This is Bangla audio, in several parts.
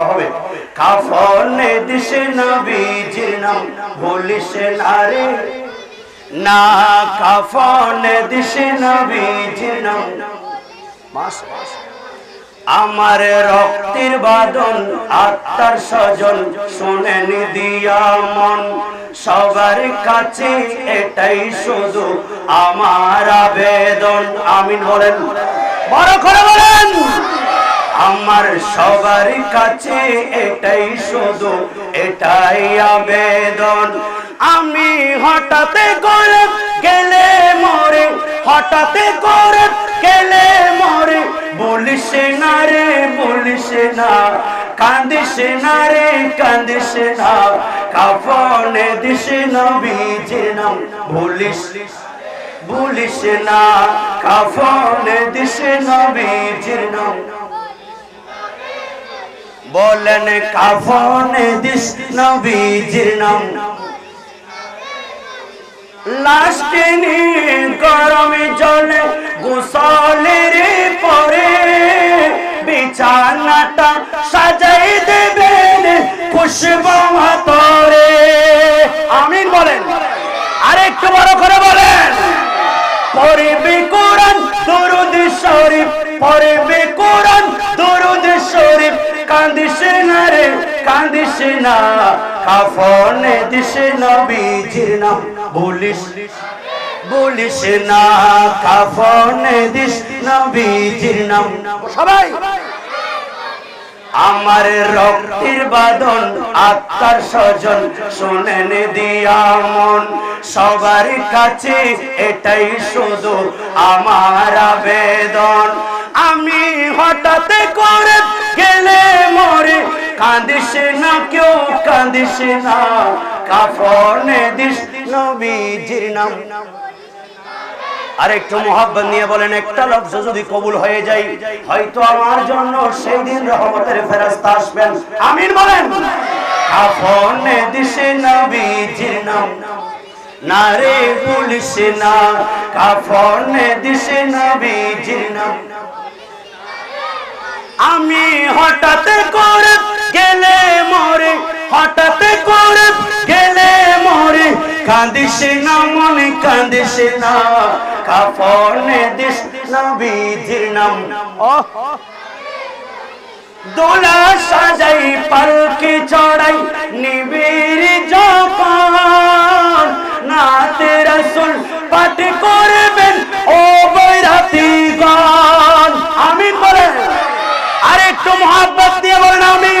হবে। দিশে নাম না রে। না দিশে নাম। মাস আমার রক্তের বাদন আত্মার স্বজন শোনেন দিয়া মন। সবার কাছে এটাই শুধু আমার আবেদন। আমিন বলেন। বড় করে বলেন। আমার সবার কাছে এটাই শুধু, এটাই আবেদন। আমি হঠাৎ করে গেলে মরে, হঠাৎ করে গেলে মরে। বলিস না রে, বলিস না কান্দিস না রে কান্দিস না। কাফনে দিস নবীজি নাম বলিস বলিস না। কাফনে দিস নবীজির নাম বলেন কাফনে দিস নবীজির নাম। লাস্টে নিয়ে গরমে জলে গোসলের পরে বিছানাটা সাজাই দেবেন খুশবু হাতরে আমিন বলেন। আরেকটু বড় করে বলেন। পড়বে রে কান্দিস না, কাফনে দিস নবীজির নাম। বলিস বলিস না, কাফনে দিস নবীজির নাম। সবাই! আমার রক্তের বাদন আত্মার স্বজন শোনেন দিয়া সবার কাছে এটাই শুধু আমার আবেদন। আমি হঠাৎ করে গেলে মরে, কাঁদিস না কেউ, কাঁদিস না। কাফনে দিস নবীজির নাম। আর একটু মোহাব্বত নিয়ে বলেন, একটা লফজ যদি কবুল হয়ে যায়, হয়তো আমার জন্য সেই দিন রহমতের ফেরস্তা আসবেন। আমিন বলেন। কাফনে দিশে নবীজির নাম, না রে পুলিশ না। কাফনে দিশে নবীজির নাম। আমি হঠাৎ করে গেলে মরে, হঠাৎ করে মরে কান্দিস না, মনে কাঁদিসে না। কাফনে দিস বিধির নাম। দোলা সাজাই, পালকে চড়াই, নিবিড় যখন নাতে রাসুল পাঠ করবেন, ও বৈরাতি গান আমিন বলেন আরে একটু মহাব্বত দিয়ে বলেন আমি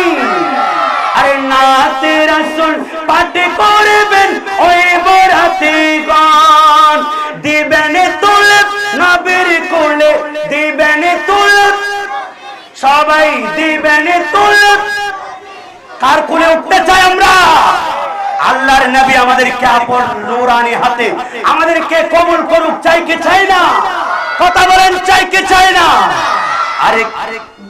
আরে নাতে রসুল পাঠ করবেন, ওই বৈরাতি গান। দিবেন তুলে নবীর কোলে, দিবেন তুলে সবাই দিবেন তুলে কার কোলে উঠতে চাই আমরা? আল্লাহর নবী আমাদেরকে আপন নূরানি হাতে, আমাদেরকে কবুল করুক, চাই কি চাই না? কথা বলেন, চাই কি চাই না? আরে,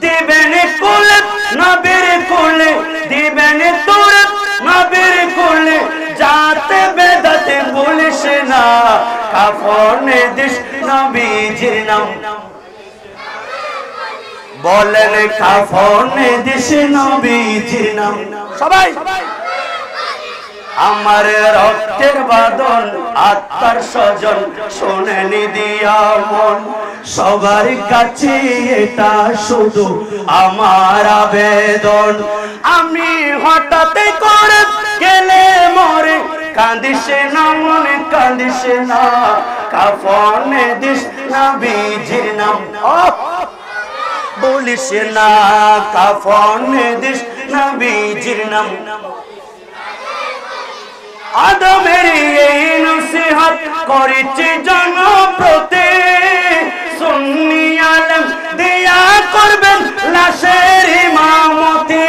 দিবেন কোলে নবীর কোলে, দিবেন তোরে নবীর কোলে যাতে বেদাতে বলিস না। কাফনে দিস নবীজির নাম। বলেন কাফনে দিস নবীজির নাম। সবাই! আমার রক্তের বাদন আত্মার স্বজন শোনেনি দিয়া মন সবার কাছে এটা শুধু আমার আবেদন। আমি হঠাৎ করে গেলে মরে কান্দিস না মনে কান্দিস না। কাফনে দিস না বীজির নাম। বলিস না, কাফনে দিস না বীজির নাম। আদমের এই নসিহত করেছে জনপ্রতি। সুন্নি আলম দিয়া করবেন লাশের ইমামতি।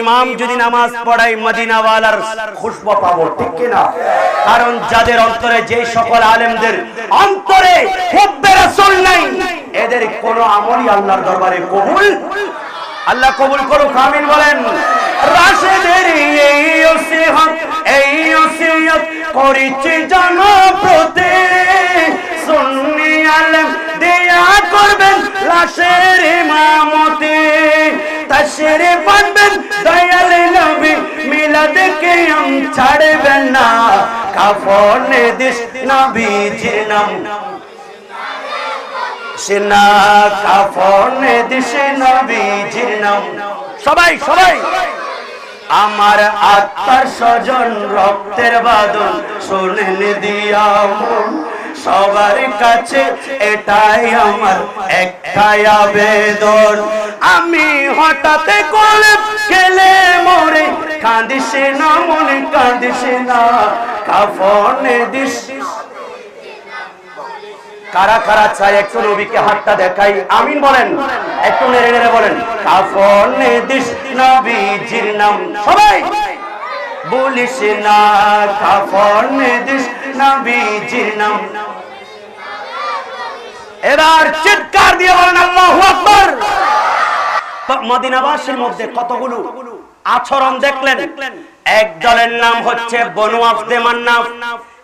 ইমাম যদি নামাজ পড়াই মদিনাওয়ালার পাবো, ঠিক কিনা কারণ যাদের অন্তরে যে সকল আলেমদের অন্তরে নাই, এদের কোনো আমলই আল্লাহর দরবারে কবুল আল্লাহ কবুল করুক, আমিন বলেন। নসিহত, এই নসিহত জনপ্রতি সুন্নি আলেম করবেন লাশের ইমামতি। দয়াল নবী ছাড়বেন না। কাফনে দিস নবীজির নাম। সেনা কাফনে দিস নবীজির নাম। সবাই সবাই। আমার আত্মার স্বজন রক্তের বাদন শোনেন দিয়া মন। সবার কাছে এটাই আমার একটাই আবেদন। আমি হঠাৎ করে গেলে মরে কাঁদিস না মনে কাঁদিস না, কাফনে দিস। কারা কারা চাই একটু নবীকে হাতটা দেখাই? আমিন বলেন। একটু নেড়ে নেড়ে বলেন। কাফনে দিস নবীজির নাম। সবাই! বলিস না, কাফনে দিস নবীজির নাম। এবার চিৎকার দিয়ে বলেন, আল্লাহু আকবার! মদিনাবাসীর মধ্যে কতগুলো আচরণ দেখলেন? এক দলের নাম হচ্ছে বনু আফদে মান্নাফ।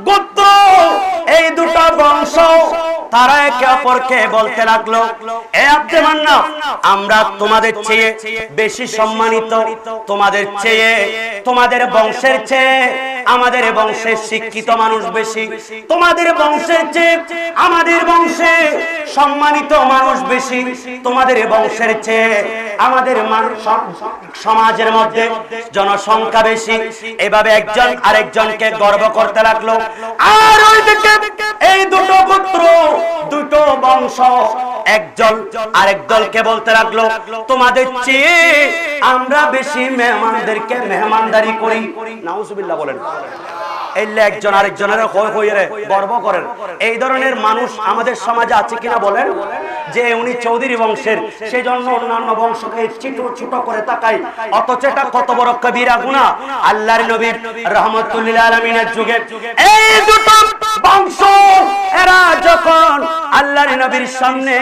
গোত্র এই দুটা বংশ তারা একে অপরকে বলতে লাগল, এ আব্দে মান্না আমরা তোমাদের চেয়ে বেশি সম্মানিত, তোমাদের চেয়ে তোমাদের বংশের চেয়ে আমাদের বংশের শিক্ষিত মানুষ বেশি, তোমাদের বংশের চেয়ে আমাদের বংশে সম্মানিত মানুষ বেশি, তোমাদের বংশের চেয়ে আমাদের সমাজের মধ্যে জনসংখ্যা বেশি। এভাবে একজন আরেকজনকে গর্ব করতে লাগল। আর ওইদিকে এই দুটো পুত্র দুটো বংশ। একজন আরেক দলকে বলতে লাগল, তোমাদের চেয়ে আমরা বেশি মেহমানদেরকে মেহমানদারি করি। নাউজুবিল্লাহ বলেন। একজন আরেকজনের গর্ব করেন। এই ধরনের মানুষ আমাদের সমাজে আছে কিনা বলেন? যে উনি চৌধুরী বংশের সেই জন্য অন্যান্য বংশকে ছোট ছোট করে তাকাই অথচ এটা কত বড় কবিরা গুনাহ আল্লাহর নবীর রহমতুল্লাহ আলমিনের যুগে। এই দুটো বংশ, এরা যখন আল্লাহর নবীর সামনে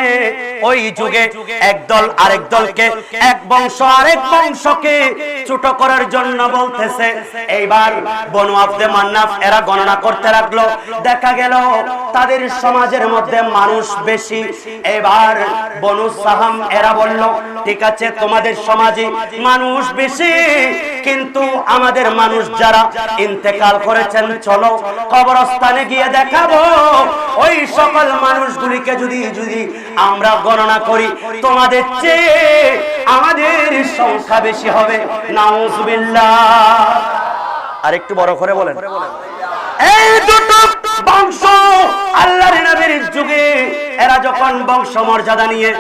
ওই যুগে একদল আরেক দলকে, এক বংশ আরেক বংশকে ছোট করার জন্য বলতেছে, এইবার বনু আব্দে মান্নাফ এরা গণনা করতে লাগল। দেখা গেল তাদের সমাজের মধ্যে মানুষ বেশি। এবার বনু সাহাম এরা বলল, ঠিক আছে, তোমাদের সমাজে মানুষ বেশি, কিন্তু আমাদের মানুষ যারা ইন্তেকাল করেছেন, চলো কবরস্থানে গিয়ে দেখাবো। ওই সকল মানুষগুলিকে যদি যদি আমরা গণনা করি, তোমাদের চেয়ে আমাদের সংখ্যা বেশি হবে। নাউজুবিল্লাহ। আর একটু বড় করে বলেন। এই দুটো বংশ আল্লাহর নবীর যুগে এরা যখন বংশ মর্যাদা নিয়ে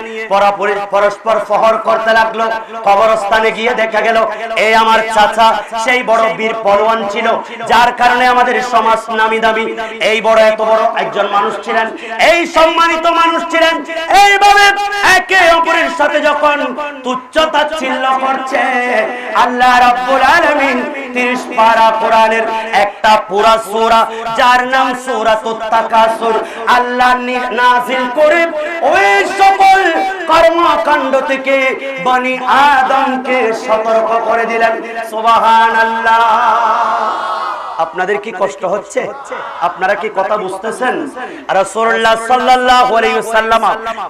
পরস্পর ফহর করতে লাগল, কবরস্থানে গিয়ে দেখা গেল এই আমার চাচা, সেই বড় বীর পলোয়ান ছিল, যার কারণে আমাদের সমাজ নামি দামি। এই বড়, এত বড় একজন মানুষ ছিলেন, এই সম্মানিত মানুষ ছিলেন। এইভাবে একে অপরের সাথে যখন তুচ্ছ তাচ্ছিল্য করছে, আল্লাহ রাব্বুল আলামিন 30 পারা কোরআনের একটা পুরা সূরা, যার নাম সূরাতুত তাকাসুর। আল্লাহ নি- নাজিল করে ওই সকল কর্মকাণ্ড থেকে বনি আদমকে সতর্ক করে দিলেন। সুবহানাল্লাহ। আপনাদের কি কষ্ট হচ্ছে? আপনারা কি কথা বুঝতেছেন? রাসূলুল্লাহ সাল্লাল্লাহু আলাইহি ওয়াসাল্লাম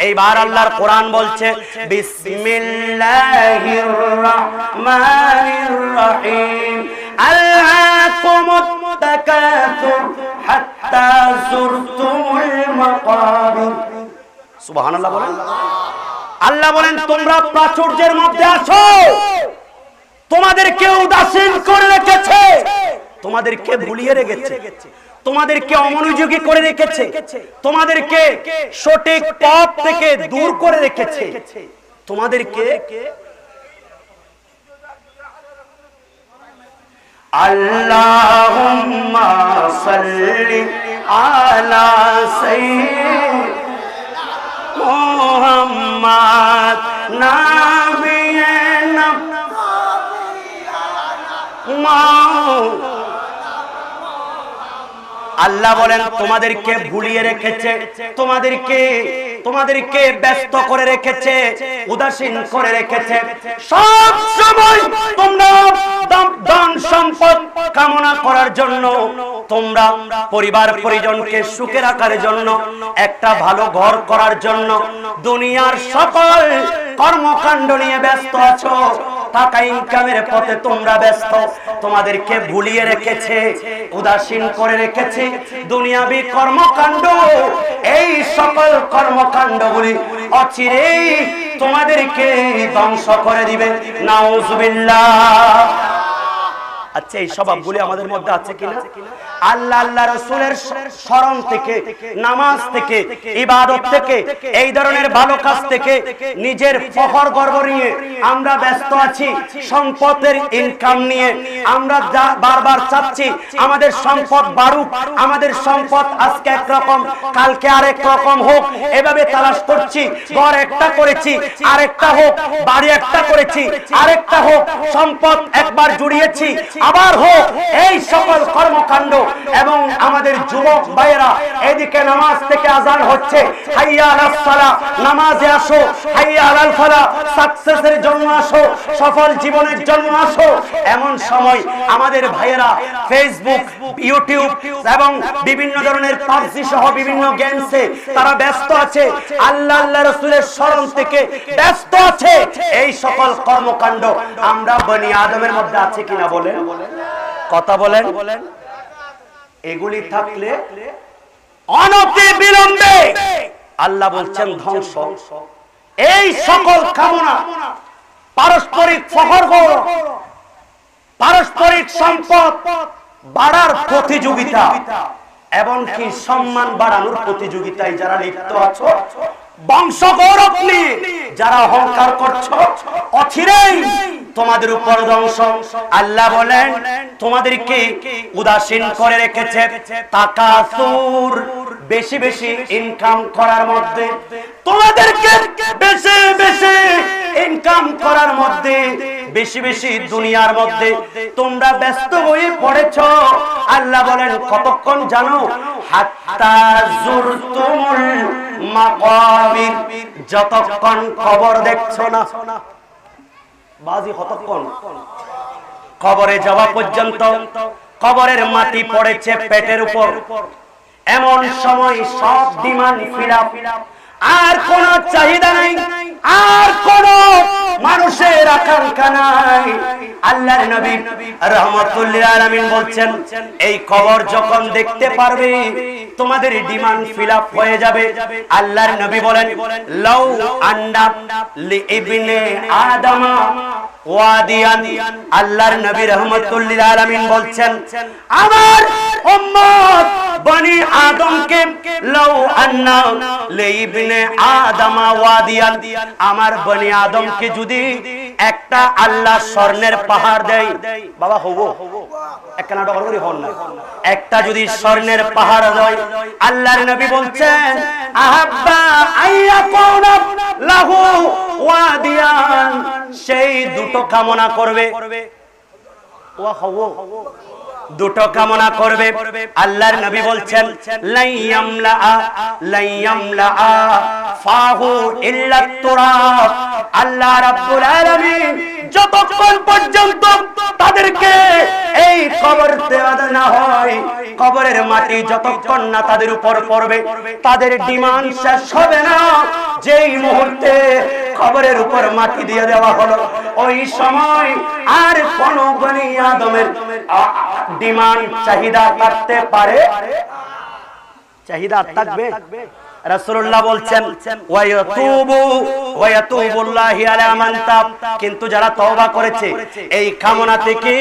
এইবার আল্লাহর কোরআন বলছে বিসমিল্লাহির রহমানির রহিম আল্লাকুমুত তাকাসুর হাত্তা যুরতুমুল মাকাবির সুবহানাল্লাহ বলেন। আল্লাহ বলেন তোমরা প্রাচুর্যের মধ্যে আছো। তোমাদেরকে উদাসীন করে রেখেছে। তোমাদেরকে ভুলিয়ে রেখেছে। তোমাদেরকে অমনোযোগী করে রেখেছে। তোমাদেরকে সঠিক পথ থেকে দূর করে রেখেছে। তোমাদেরকে আল্লাহুম্মা সাল্লি আলা সাইয়্যিদ মুহাম্মদ নাবিয়িনা আল্লাহ বলেন, তোমাদেরকে ভুলিয়ে রেখেছে, তোমাদেরকে তোমাদেরকে ব্যস্ত করে রেখেছে, উদাসীন করে রেখেছে। সব সময় তোমরা ধন সম্পদ কামনা করার জন্য, তোমরা পরিবার, পরিজনকে সুখে রাখার জন্য, একটা ভালো ঘর করার জন্য, দুনিয়ার সকল কর্মকাণ্ড নিয়ে ব্যস্ত আছো। টাকা ইনকামের পথে তোমরা ব্যস্ত। তোমাদেরকে ভুলিয়ে রেখেছে, উদাসীন করে রেখেছে দুনিয়াবি কর্মকাণ্ড। এই সকল কর্মকাণ্ড গুলি অচিরেই তোমাদেরকে ধ্বংস করে দিবে। নাউজুবিল্লাহ। আচ্ছা এই স্বভাবগুলি আমাদের মধ্যে আছে কিনা? আল্লাহ আল্লাহ রসুলের স্মরণ থেকে নামাজ থেকে ইবাদত থেকে এই ধরনের ভালো কাজ থেকে নিজের ফখর গর্ব নিয়ে আমরা ব্যস্ত আছি সম্পদের ইনকাম নিয়ে আমরা বারবার চাচ্ছি আমাদের সম্পদ বাড়ুক আমাদের সম্পদ আজকে একরকম কালকে আরেক রকম হোক এভাবে তালাশ করছি ঘর একটা করেছি আরেকটা হোক বাড়ি একটা করেছি আরেকটা হোক সম্পদ একবার জুড়িয়েছি আবার হোক, এই সকল কর্মকাণ্ড এবং আমাদের যুবক ভাইয়েরা, এদিকে নামাজ থেকে আজান হচ্ছে। নামাজে আসো। সাকসেসের জন্য আসো, সফল জীবনের জন্য আসো। এমন সময় আমাদের ভাইয়েরা ফেসবুক ইউটিউব এবং বিভিন্ন ধরনের পাবজি সহ বিভিন্ন গেমসে তারা ব্যস্ত আছে। আল্লাহ আল্লাহ রসুলের স্মরণ থেকে ব্যস্ত আছে। এই সকল কর্মকাণ্ড আমরা বনি আদমের মধ্যে আছে কিনা বলেন? কথা বলেন। এগুলি থাকলে অনতি বিলম্বে আল্লাহ বলছেন ধ্বংস। এই সকল কামনা পারস্পরিক গৌরব পারস্পরিক সম্পদ বাড়ার প্রতিযোগিতা এমনকি সম্মান বাড়ানোর প্রতিযোগিতায় যারা লিপ্ত আছো বংশ গৌরব নিয়ে যারা অহংকার করছ অচিরেই তোমাদের উপর ধ্বংস। আল্লাহ বলেন, তোমাদেরকে উদাসীন করে রেখেছে তাকাসুর বেশি বেশি ইনকাম করার মধ্যে। তোমাদেরকে বেশি বেশি ইনকাম করার মধ্যে, বেশি বেশি দুনিয়ার মধ্যে। তোমরা ব্যস্ত হয়ে পড়েছ। আল্লাহ বলেন, কতক্ষণ জানো? হাত্তা জুরতুমুল মাকাবির। যতক্ষণ খবর দেখছ না বাজি কবরে যাওয়া পর্যন্ত কবরের মাটি পড়েছে পেটের উপর। এমন সময় সব ডিমান্ড ফিরা আর কোন চাহিদা নাই। আর কোন মানুষের আকাঙ্ক্ষা নাই। আল্লাহর নবী রহমতুল্লাহ আলামিন বলছেন, এই কবর যখন দেখতে পারবে, তোমাদের ডিমান্ড ফিল হয়ে যাবে। আল্লাহর নবী বলেন, লাউ আন্ডা লি ইবনে আদমা ওয়াদিয়ান। আল্লাহর নবী রহমতুল্লাহ আলামিন বলছেন, আমার উম্মত বনি আদমকে লাউ আন্না লি ইবনে আদমা ওয়াদিয়ান। আমার বনি আদমকে যদি একটা আল্লাহ স্বর্ণের পাহাড় দেয়, বাবা হব? একটা যদি স্বর্ণের পাহাড় দেয়, আল্লাহর নবী বলছেন সেই দুটো কামনা করবে। হব? দুটো কামনা করবে। আল্লাহর নবী বলছেন আল্লাহ রাব্বুল আলামিন যতক্ষণ পর্যন্ত তাদেরকে এই কবর দেওয়া না হয়, কবরের মাটি যতক্ষণ না তাদের উপর পড়বে, তাদের ডিমান্ড শেষ হবে না। যেই মুহূর্তে কবরের উপর মাটি দিয়ে দেওয়া হলো, ওই সময় আর কোন বনি আদমের ডিমান্ড চাহিদা থাকতে পারে। চাহিদা থাকবে। রাসূলুল্লাহ বলছেন, ওয়ায়াতুবু, ওয়ায়াতুবুল্লাহি আলা মান তাব। কিন্তু যারা তওবা করেছে, এই কামনা থেকে,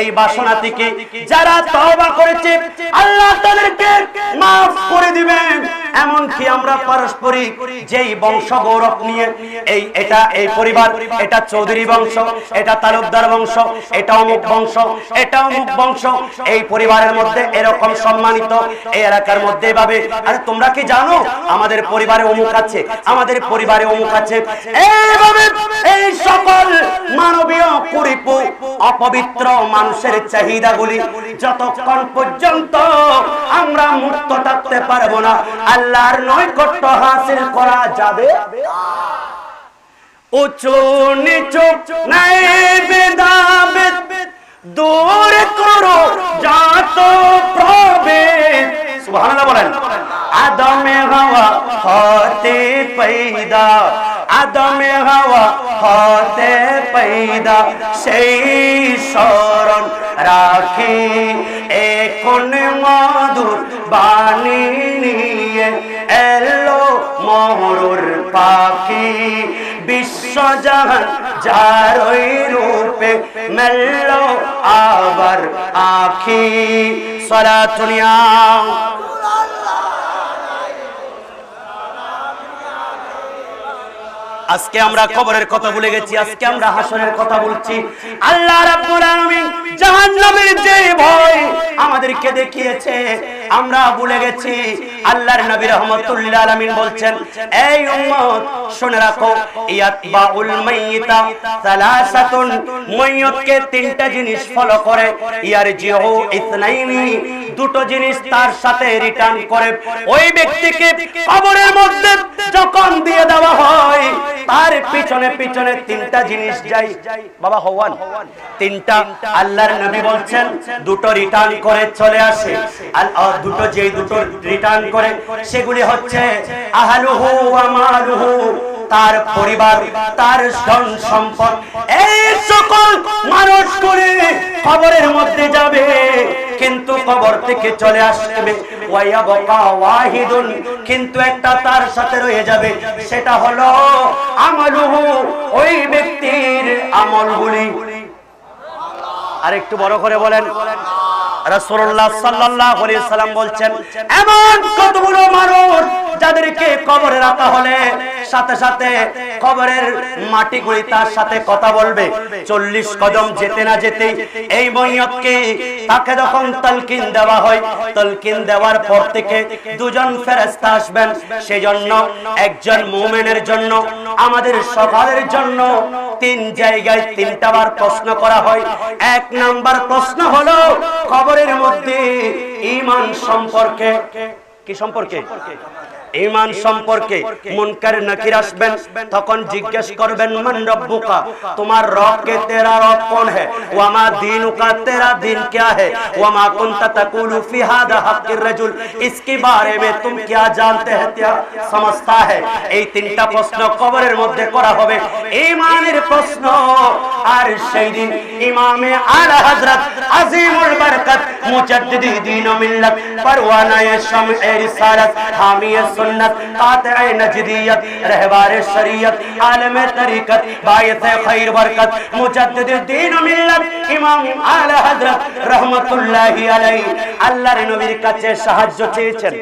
এই বাসনা থেকে, যারা তওবা করেছে, আল্লাহ তাদেরকে maaf করে দিবেন। এমনকি আমরা পারস্পরিক যেই বংশ গৌরব নিয়ে, এই এটা, এই পরিবার, এটা চৌধুরী বংশ, এটা তালুকদার বংশ, এটা অমুক বংশ, এটা অমুক বংশ, এই পরিবারের মধ্যে এরকম সম্মানিত, এই এলাকার মধ্যে এভাবে। আরে তোমরা কি জানো? আমাদের পরিবারে অমুক আছে, আমাদের পরিবারে অমুক আছে। এইভাবে এই সকল মানবীয় কুরিপু অপবিত্র মানুষের চাহিদাগুলি যতক্ষণ পর্যন্ত আমরা মুক্ত থাকতে পারব না, আল্লাহর নৈকট্য হাসিল করা যাবে। উঁচু, নিচু দূর করো যত প্রবেদ সুবহানাল্লাহ বলেন। আদমে হাওয়া হতে পয়দা, আদমে হাওয়া হতে পয়দা, সেই শরণ রাখি এখন মধুর বাণী নিয়ে এলো মরুর পাখি। বিশ্বজাহান যার ওই রূপে মেলল আবার আখি। সরা সলাতুনিয়া আজকে আমরা কবরের কথা ভুলে গেছি, আজকে আমরা হাসরের কথা বলছি। আল্লাহ রাব্বুল আলামিন জাহান্নামের যে ভয় আমাদেরকে দেখিয়েছে, আমরা ভুলে গেছি। আল্লাহর নবী রাহমাতুল্লাহ আলামিন বলছেন, এই উম্মত, শুনে রাখো, ইয়াতবাউল মাইয়িতা সালাসাতুন। মাইয়তকে তিনটা জিনিস ফলো করে ইয়ার ইয়ারজিউ ইসনাইনি দুটো জিনিস তার সাথে রিটার্ন করে। ওই ব্যক্তিকে কবরের মধ্যে যখন দিয়ে দেওয়া হয়, তার পিছনে পিছনে তিনটা জিনিস যাই বাবা, হওয়ান। তিনটা আল্লাহর নবী বলছেন, দুটো রিটার্ন করে চলে আসে। আর দুটো যে দুটো রিটার্ন করে, সেগুলি হচ্ছে আহালুহু ওয়া মালুহু, তার পরিবার, তার ধন সম্পদ। এই সকল মানুষগুলি কবরের মধ্যে যাবে, কিন্তু কবর থেকে চলে আসবে। ওয়াহিদুন। কিন্তু একটা তার সাথে রয়ে যাবে। সেটা হলো আমলুহু ওই ব্যক্তির আমলগুলি। আর একটু বড় করে বলেন। রাসূলুল্লাহ সাল্লাল্লাহু আলাইহি বলছেন, এমন কতগুলো মানুষ যাদেরকে কবরে রাখা হলে সাথে সাথে কবরের মাটিগুলি তার সাথে কথা বলবে। চল্লিশ কদম যেতে না এই মৈয়তকে তাকে যখন দেওয়া হয় দেওয়ার পর থেকে দুজন ফেরেস্তা আসবেন। সেজন্য একজন মুমিনের জন্য, আমাদের সকালের জন্য তিন জায়গায় তিনটা বার প্রশ্ন করা হয়। এক নাম্বার প্রশ্ন হলো কবরের মধ্যে ইমান সম্পর্কে কি সম্পর্কে? ইমান সম্পর্কে মুনকার নাকির আসবেন, তখন জিজ্ঞেস করবেন, মান রব্বুকা? তোমার রব তেরা রব কোন হে? ওয়া মা দীনুকা? তেরা দীন কিয়া হে? ওয়া মা কুনতা তাকুলু ফি হাদা হাক্কির রাজুল? ইসকে বারে মে তুম কিয়া জানতে হে কিয়া সমঝতা হে, এই তিনটা প্রশ্ন কবরের মধ্যে করা হবে। ইমানের প্রশ্ন? আর সেই দিন ইমামে আলা হযরত আজিমুল বরকত মুজাদ্দিদি দীন মিল্লাত, পরওয়ানায়ে শামে রিসালাত, হামিয়ে সুন্নাত কাতিয়ে নজদিয়ত रहबार शरीयत आलम तरीकत बायत खैर बरकत मुजद्दिद दीन ও মিল্লাত ইমাম আলা হযরত রাহমাতুল্লাহি আলাইহি আল্লাহর নবীর কাছে সাহায্য চেয়েছেন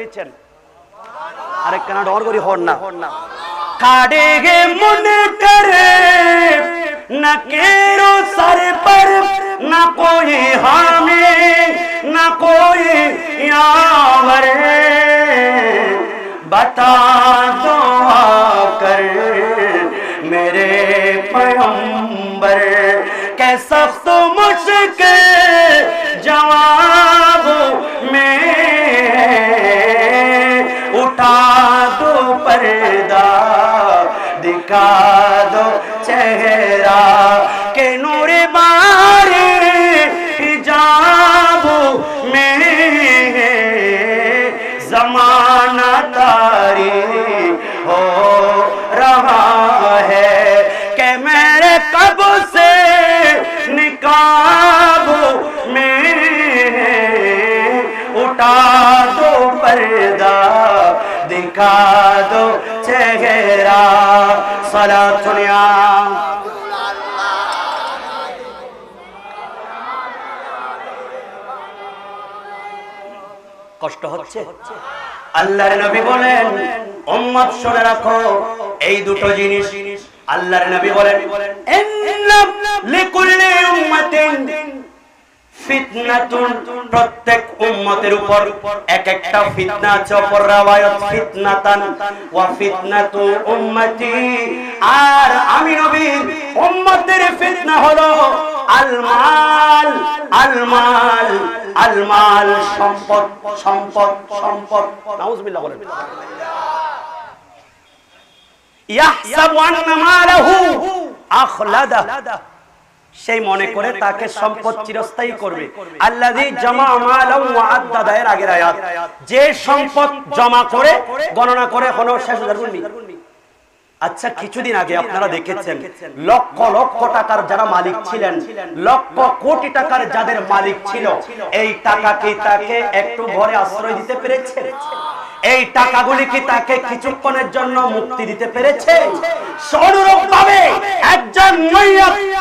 আরেকখানা ডর করি হন না কাড়েগে মনে করে न केरो सर पर न कोई हामी न कोई यावर بتا دو کر میرے پیمبر کہ سخت مشکل جواب میں اٹھا دو پردہ، دکھا دو چہرہ दो पर्दा दिखा दो चेहरा सला सुनिया কষ্ট হচ্ছে আল্লাহর নবী বলেন উম্মত শুনে রাখো এই দুটো জিনিস আল্লাহর নবী বলেন ইন্না লিকুল্লি উম্মাতিন ফিতনাতুন, প্রত্যেক উম্মতের উপর এক একটা ফিতনা আছে, অপর রাওয়ায়াত ফিতনাতান, ওয়া ফিতনাতু উম্মতি। আর আমি নবীর উম্মতের ফিতনা হলো আল আলমাল আলমাল, সম্পদ সম্পদ সম্পদ। নাউজুবিল্লাহ বলেন। ইয়াহসাবু আন্না মালাহু আখলাদা। সেই মনে করে তাকে সম্পদ চিরস্থায়ী করবে। আল্লাহ জমা ওয়া এর আগের আয়াত। যে সম্পদ জমা করে গণনা করে হলো শেষ আচ্ছা কিছুদিন আগে আপনারা দেখেছেন লক্ষ লক্ষ টাকার যারা মালিক ছিলেন লক্ষ কোটি টাকার যাদের মালিক ছিল এই টাকা কি তাকে একটু ঘরে আশ্রয় দিতে পেরেছে? এই টাকাগুলি কি তাকে কিছুক্ষণের জন্য মুক্তি দিতে পেরেছে? অনুরূপ ভাবে একজন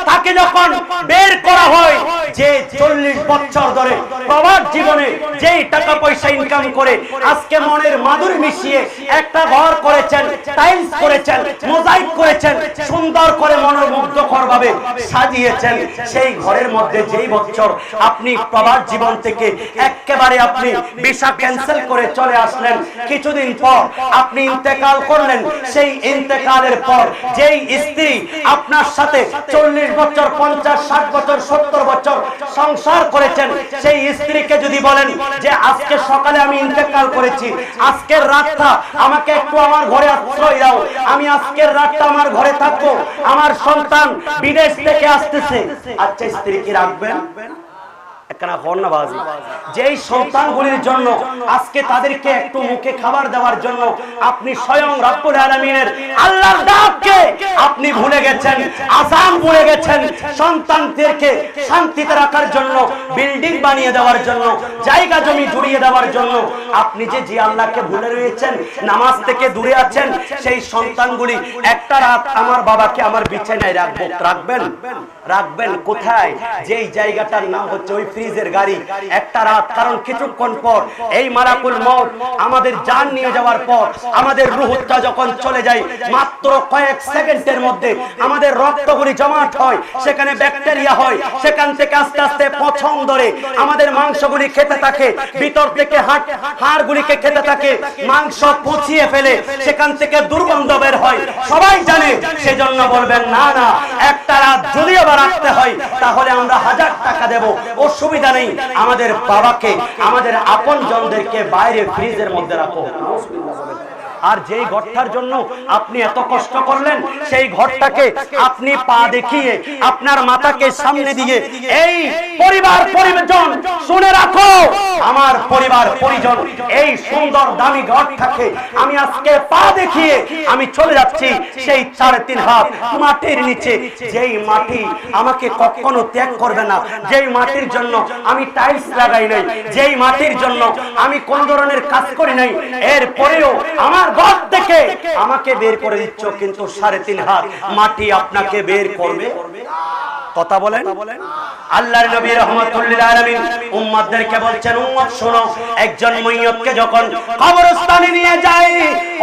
তাকে যখন বের করা হয় যে চল্লিশ বছর ধরে প্রবাদ জীবনে যেই টাকা পয়সা ইনকাম করে আজকে মনের মাধুরী মিশিয়ে একটা ঘর করেছেন টাইলস করেছেন মোজাইক করেছেন, সুন্দর করে মনোমুগ্ধকর ভাবে সাজিয়েছেন। সেই ঘরের মধ্যে যেই বছর আপনি প্রবাদ জীবন থেকে একেবারে আপনি ভিসা ক্যান্সেল করে চলে আসলেন, কিছুদিন পর আপনি ইন্তেকাল করলেন। সেই ইন্তেকালের পর যেই স্ত্রী আপনার সাথে চল্লিশ বছর, পঞ্চাশ, ষাট বছর, সত্তর বছর সংসার করেছেন, সেই স্ত্রীকে যদি বলেন যে, আজকে সকালে আমি ইন্তেকাল করেছি, আজকের রাতটা আমাকে একটু আমার ঘরে আশ্রয় দাও, আমি আজকের রাতটা আমার ঘরে থাকব। আমার সন্তান বিদেশ থেকে আসতেছে। আচ্ছা স্ত্রী কি রাখবেন? একখানা বর্ণবাজি। যেই সন্তানগুলির জন্য আজকে তাদেরকে একটু মুখে খাবার দেওয়ার জন্য আপনি স্বয়ং রব্বুল আলামিনের আল্লাহর ডাককে আপনি ভুলে গেছেন আসাম ভুলে গেছেন, সন্তানদেরকে শান্তিতে রাখার জন্য, বিল্ডিং বানিয়ে দেওয়ার জন্য, জায়গা জমি জুড়িয়ে দেওয়ার জন্য আপনি যে যে আল্লাহকে ভুলে রয়েছেন, নামাজ থেকে দূরে আছেন, সেই সন্তানগুলি একটা রাত আমার বাবাকে আমার বিছানায় রাখব। রাখবেন? রাখবেন? কোথায়? যেই জায়গাটার নাম হচ্ছে ওই ফ্রিজের গাড়ি, একটা রাত, কারণ কিছুক্ষণ পর এই মারাকুল মত আমাদের জান নিয়ে যাওয়ার পর আমাদের রুহটা যখন চলে যায়, মাত্র কয়েক সেকেন্ডের মধ্যে আমাদের রক্তগুলি জমাট হয়, সেখানে ব্যাকটেরিয়া হয়, সেখান থেকে আস্তে আস্তে পছন ধরে আমাদের মাংসগুলি খেতে থাকে, ভিতর থেকে হাট, হাড়গুলিকে খেতে থাকে, মাংস পচিয়ে ফেলে, সেখান থেকে দুর্গন্ধ বের হয়, সবাই জানে, সেজন্য বলবেন, না না, একটা রাত যদি আবার রাখতে হয়, তাহলে আমরা হাজার টাকা দেব, অসুবিধা নেই। আমাদের বাবাকে আমাদের আপন জনদেরকে বাইরে ফ্রিজের মধ্যে রাখো। আর যেই ঘরটার জন্য আপনি এত কষ্ট করলেন সেই ঘরটাকে আপনি পা দেখিয়ে আপনার মাতাকে সামনে দিয়ে এই পরিবার পরিজন শুনে রাখো আমার পরিবার পরিজন এই সুন্দর দামি ঘরটাকে আমি আজকে পা দেখিয়ে আমি চলে যাচ্ছি সেই সাড়ে তিন হাত মাটির নিচে যেই মাটি আমাকে কখনো ত্যাগ করবে না যেই মাটির জন্য আমি টাইলস লাগাই নাই যেই মাটির জন্য আমি কোন ধরনের কাজ করি নাই এরপরেও আমার ঘর থেকে আমাকে বের করে দিচ্ছ কিন্তু সাড়ে তিন হাত মাটি আপনাকে বের করবে। কথা বলেন। আল্লাহর নবী রহমাতুল্লিল আলামিন উম্মতদেরকে বলছেন উম্মত শোনো একজন মইয়তকে যখন কবরস্থানে নিয়ে যায়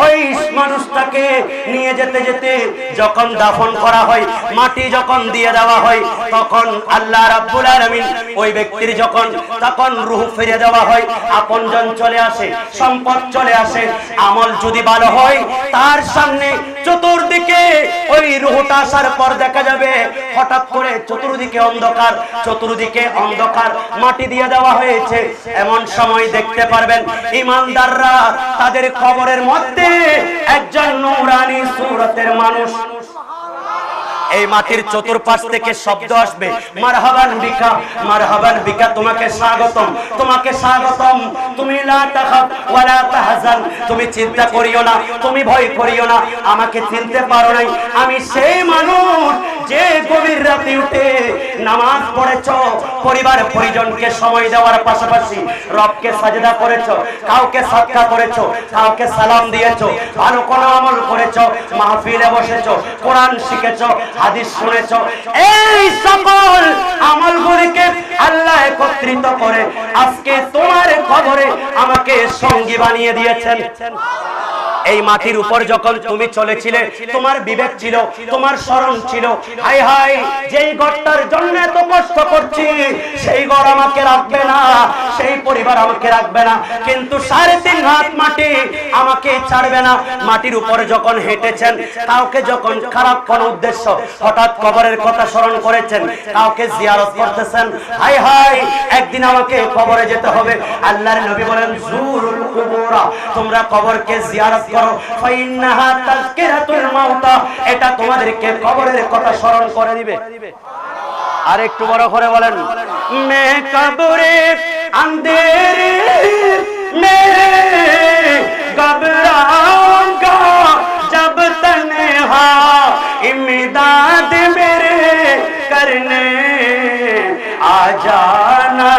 ওই মানুষটাকে নিয়ে যেতে যেতে যখন দাফন করা হয় মাটি যখন দিয়ে দেওয়া হয় তখন আল্লাহ রাব্বুল আলামিন ওই ব্যক্তির যখন তখন রূহ ফিরে দেওয়া হয় আপনজন চলে আসে সম্পদ চলে আসে আমল যদি ভালো হয় তার সামনে চতুর্দিকে ওই রুহটা আসার পর দেখা যাবে হঠাৎ করে চতুর্দিকে অন্ধকার চতুর্দিকে অন্ধকার। মাটি দিয়ে দেওয়া হয়েছে। এমন সময় দেখতে পারবেন ইমানদাররা তাদের খবরের মধ্যে একজন নৌরানি সুরতের মানুষ। এই মাটির চতুর্পাশ থেকে শব্দ আসবে। মারহাবান বিকা মারহাবান বিকা তোমাকে স্বাগতম তোমাকে স্বাগতম। তুমি লা তাখাফ ওয়ালা তাহজান, তুমি চিন্তা করিও না, তুমি ভয় করিও না, আমাকে চিনতে পারো নাই। আমি সেই মানুষ যে গভীর রাতে উঠে নামাজ পড়েছ, পরিবার পরিজনকে সময় দেওয়ার পাশাপাশি রবকে সাজদা করেছ, কাউকে সাক্ষা করেছ, কাউকে সালাম দিয়েছ, ভালো কোনো আমল করেছ, মাহফিলে বসেছ, কোরআন শিখেছ হাদিস শুনেছ? এই সকল আমলগুলিকে আল্লাহ একত্রিত করে আজকে তোমার খবরে আমাকে সঙ্গী বানিয়ে দিয়েছেন। এই মাটির উপর যখন তুমি চলেছিলে তোমার বিবেক ছিল তোমার স্মরণ ছিল। হাই হাই যেই ঘরটার জন্য এত কষ্ট করছি সেই ঘর আমাকে রাখবে না। সেই পরিবার আমাকে রাখবে না। কিন্তু সাড়ে তিন হাত মাটি আমাকে ছাড়বে না। মাটির উপরে যখন হেঁটেছেন, কাউকে যখন খারাপ কোন উদ্দেশ্য হঠাৎ কবরের কথা স্মরণ করেছেন, কাউকে জিয়ারত করতেছেন হাই হাই একদিন আমাকে কবরে যেতে হবে। আল্লাহর নবী বলেন, জুরুল কুবুরা, তোমরা কবরকে জিয়ারত করো। ফাইন্নাহা তাযকিরাতুল মাউতা, এটা তোমাদেরকে কবরের কথা স্মরণ করে দিবে। আর একটু বড় করে বলেন, মে কবরে আন্ধেরে মে ঘবরাউঙ্গা জব তনহা ইমদাদ মেরে করনে, আ জানা